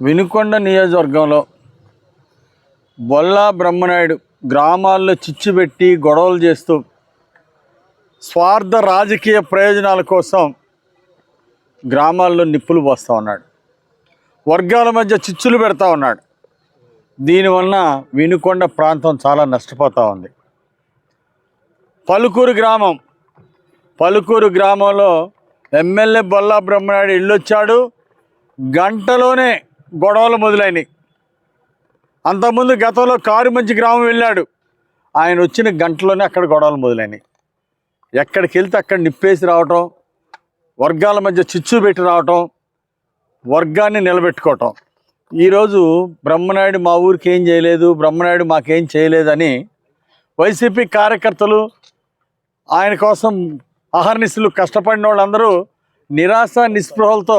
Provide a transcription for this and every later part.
వినుకొండ నియోజకవర్గంలో బొల్లా బ్రహ్మనాయుడు గ్రామాల్లో చిచ్చు పెట్టి గొడవలు చేస్తూ స్వార్థ రాజకీయ ప్రయోజనాల కోసం గ్రామాల్లో నిప్పులు పోస్తూ ఉన్నాడు. వర్గాల మధ్య చిచ్చులు పెడతా ఉన్నాడు. దీనివలన వినుకొండ ప్రాంతం చాలా నష్టపోతూ ఉంది. పలుకూరు గ్రామం పలుకూరు గ్రామంలో ఎమ్మెల్యే బొల్లా బ్రహ్మనాయుడు ఇళ్ళొచ్చాడు. గంటలోనే గొడవలు మొదలైనవి అంతకుముందు గతంలో కారు మంచి గ్రామం వెళ్ళాడు. ఆయన వచ్చిన గంటలోనే అక్కడ గొడవలు మొదలైనవి ఎక్కడికి వెళ్తే అక్కడ నిప్పేసి రావటం వర్గాల మధ్య చిచ్చు పెట్టి రావటం వర్గాన్ని నిలబెట్టుకోవటం. ఈరోజు బ్రహ్మనాయుడు మా ఊరికి ఏం చేయలేదు బ్రహ్మనాయుడు మాకేం చేయలేదని వైసీపీ కార్యకర్తలు ఆయన కోసం అహర్నిశలు కష్టపడిన వాళ్ళందరూ నిరాశ నిస్పృహలతో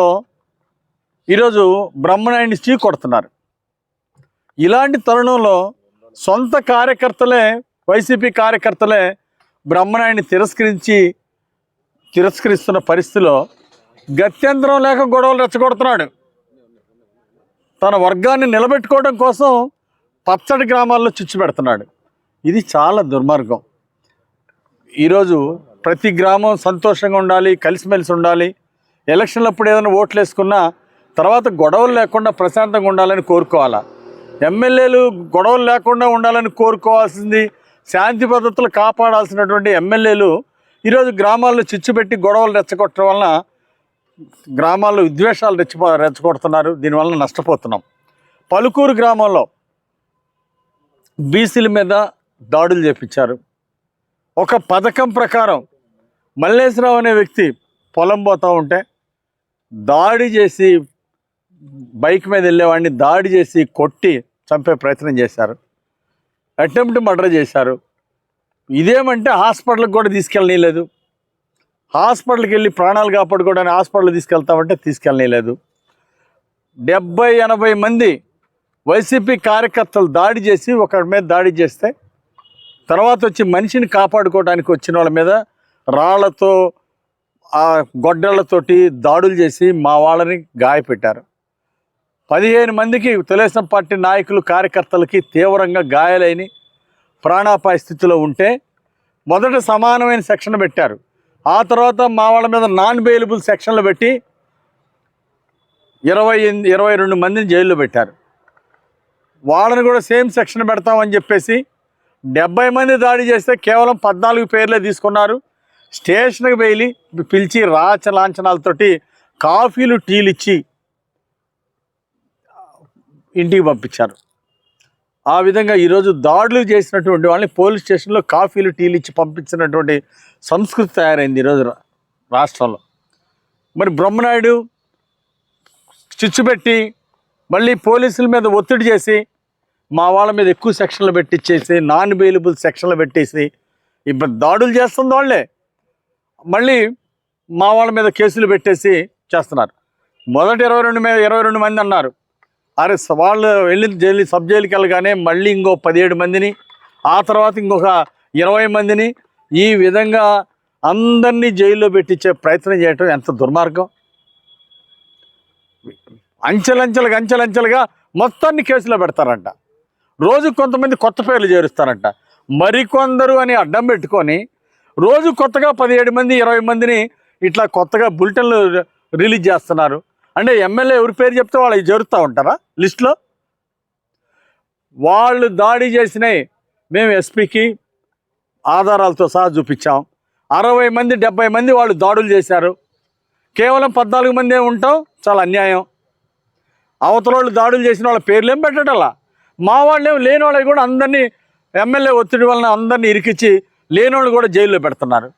ఈరోజు బ్రహ్మనాయుడిని చీ కొడుతున్నారు ఇలాంటి తరుణంలో సొంత కార్యకర్తలే వైసీపీ కార్యకర్తలే బ్రహ్మనాయుడిని తిరస్కరించి తిరస్కరిస్తున్న పరిస్థితిలో గత్యంతరం లేక గొడవలు రెచ్చగొడుతున్నాడు. తన వర్గాన్ని నిలబెట్టుకోవడం కోసం పచ్చడి గ్రామాల్లో చిచ్చు పెడుతున్నాడు. ఇది చాలా దుర్మార్గం. ఈరోజు ప్రతి గ్రామం సంతోషంగా ఉండాలి కలిసిమెలిసి ఉండాలి. ఎలక్షన్లప్పుడు ఏదైనా ఓట్లు వేసుకున్నా తర్వాత గొడవలు లేకుండా ప్రశాంతంగా ఉండాలని కోరుకోవాలా? ఎమ్మెల్యేలు గొడవలు లేకుండా ఉండాలని కోరుకోవాల్సింది శాంతి భద్రతలు కాపాడాల్సినటువంటి ఎమ్మెల్యేలు ఈరోజు గ్రామాల్లో చిచ్చు పెట్టి గొడవలు రెచ్చగొట్టడం వలన గ్రామాల్లో విద్వేషాలు రెచ్చిపో రెచ్చగొడుతున్నారు. దీనివల్ల నష్టపోతున్నాం. పలుకూరు గ్రామంలో బీసీల మీద దాడులు చేపించారు. ఒక పథకం ప్రకారం మల్లేశ్వరరావు అనే వ్యక్తి పొలం పోతూ ఉంటే దాడి చేసి బైక్ మీద వెళ్ళేవాడిని దాడి చేసి కొట్టి చంపే ప్రయత్నం చేశారు. అటెంప్ట్ మర్డర్ చేశారు. ఇదేమంటే హాస్పిటల్కి కూడా తీసుకెళ్ళనీయలేదు. హాస్పిటల్కి వెళ్ళి ప్రాణాలు కాపాడుకోవడానికి హాస్పిటల్ తీసుకెళ్తామంటే తీసుకెళ్ళనీయలేదు. డెబ్బై ఎనభై మంది వైసీపీ కార్యకర్తలు దాడి చేసి ఒకరి మీద దాడి చేస్తే తర్వాత వచ్చి మనిషిని కాపాడుకోవడానికి వచ్చిన వాళ్ళ మీద రాళ్ళతో ఆ గొడ్డలతోటి దాడులు చేసి మా వాళ్ళని గాయపెట్టారు. పదిహేను మందికి తెలుగుదేశం పార్టీ నాయకులు కార్యకర్తలకి తీవ్రంగా గాయాలైన ప్రాణాపాయ స్థితిలో ఉంటే మొదట సమానమైన సెక్షన్ పెట్టారు. ఆ తర్వాత మా వాళ్ళ మీద నాన్ బెయిలబుల్ సెక్షన్లు పెట్టి ఇరవై ఇరవై రెండు మందిని జైల్లో పెట్టారు. వాళ్ళని కూడా సేమ్ సెక్షన్ పెడతామని చెప్పేసి డెబ్బై మంది దాడి చేస్తే కేవలం పద్నాలుగు పేర్లే తీసుకున్నారు. స్టేషన్కి వెళ్ళి పిలిచి రాచ లాంఛనాలతోటి కాఫీలు టీలు ఇచ్చి ఇంటికి పంపించారు. ఆ విధంగా ఈరోజు దాడులు చేసినటువంటి వాళ్ళని పోలీస్ స్టేషన్లో కాఫీలు టీలు ఇచ్చి పంపించినటువంటి సంస్కృతి తయారైంది ఈరోజు రాష్ట్రంలో. మరి బ్రహ్మనాయుడు చిచ్చు పెట్టి మళ్ళీ పోలీసుల మీద ఒత్తిడి చేసి మా వాళ్ళ మీద ఎక్కువ సెక్షన్లు పెట్టించేసి నాన్ అవైలబుల్ సెక్షన్లు పెట్టేసి ఇప్పుడు దాడులు చేస్తుంది వాళ్ళే. మళ్ళీ మా వాళ్ళ మీద కేసులు పెట్టేసి చేస్తున్నారు. మొదటి ఇరవై రెండు మీద ఇరవై రెండు మంది అన్నారు. అరే వాళ్ళు వెళ్ళి జైలు సబ్ జైలుకి వెళ్ళగానే మళ్ళీ ఇంకో పదిహేడు మందిని ఆ తర్వాత ఇంకొక ఇరవై మందిని ఈ విధంగా అందరినీ జైల్లో పెట్టించే ప్రయత్నం చేయటం ఎంత దుర్మార్గం? అంచెలంచెలుగా అంచెలంచెలుగా మొత్తాన్ని కేసులో పెడతారంట. రోజు కొంతమంది కొత్త పేర్లు చేరుస్తారంట. మరికొందరు అని అడ్డం పెట్టుకొని రోజు కొత్తగా పదిహేడు మంది ఇరవై మందిని ఇట్లా కొత్తగా బులెటిన్లు రిలీజ్ చేస్తున్నారు. అంటే ఎమ్మెల్యే ఎవరి పేరు చెప్తే వాళ్ళకి జరుగుతూ ఉంటారా? లిస్టులో వాళ్ళు దాడి చేసినాయి మేము ఎస్పీకి ఆధారాలతో సహా చూపించాం. అరవై మంది డెబ్బై మంది వాళ్ళు దాడులు చేశారు. కేవలం పద్నాలుగు మందే ఉంటాం చాలా అన్యాయం. అవతలోళ్ళు దాడులు చేసిన వాళ్ళ పేర్లు ఏం పెట్టడలా మా వాళ్ళేం లేని వాళ్ళకి కూడా అందరినీ ఎమ్మెల్యే ఒత్తిడి వలన అందరినీ ఇరికిచ్చి లేని వాళ్ళు కూడా జైల్లో పెడుతున్నారు.